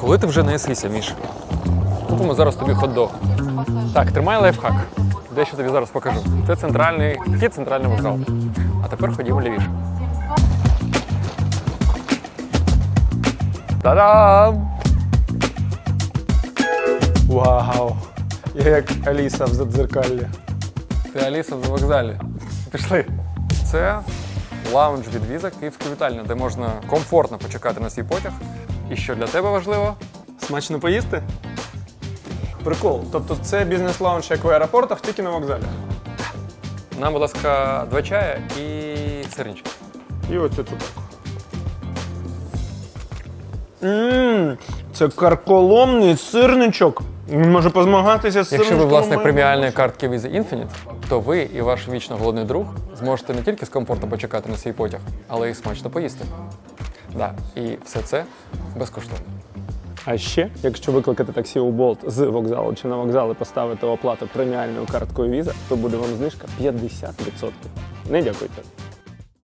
Коли ти вже не їсися, Міш? Купимо зараз тобі хот-дог. Так, тримай лайфхак. Дещо тобі зараз покажу. Це центральний вхід, центральний вокзал. А тепер ходімо лівіше. Та-дам! Вау! Я як Аліса в задзеркаллі. Ти Аліса в вокзалі. Пішли. Це лаунж від віза Київська вітальня, де можна комфортно почекати на свій потяг. І що для тебе важливо? Смачно поїсти? Прикол. Тобто це бізнес-лаунж, як в аеропортах, тільки на вокзалі. Нам, будь ласка, два чая і сирнички. І оцю цукерку. Ммм, це карколомний сирничок. Він може позмагатися з Якщо ви сирничком власник моєї преміальної картки Visa Infinite, то ви і ваш вічно голодний друг зможете не тільки з комфортно почекати на свій потяг, але й смачно поїсти. Да, і все це безкоштовно. А ще, якщо викликати таксі у Болт з вокзалу чи на вокзал і поставити оплату преміальною карткою Visa, то буде вам знижка 50%. Не дякуйте.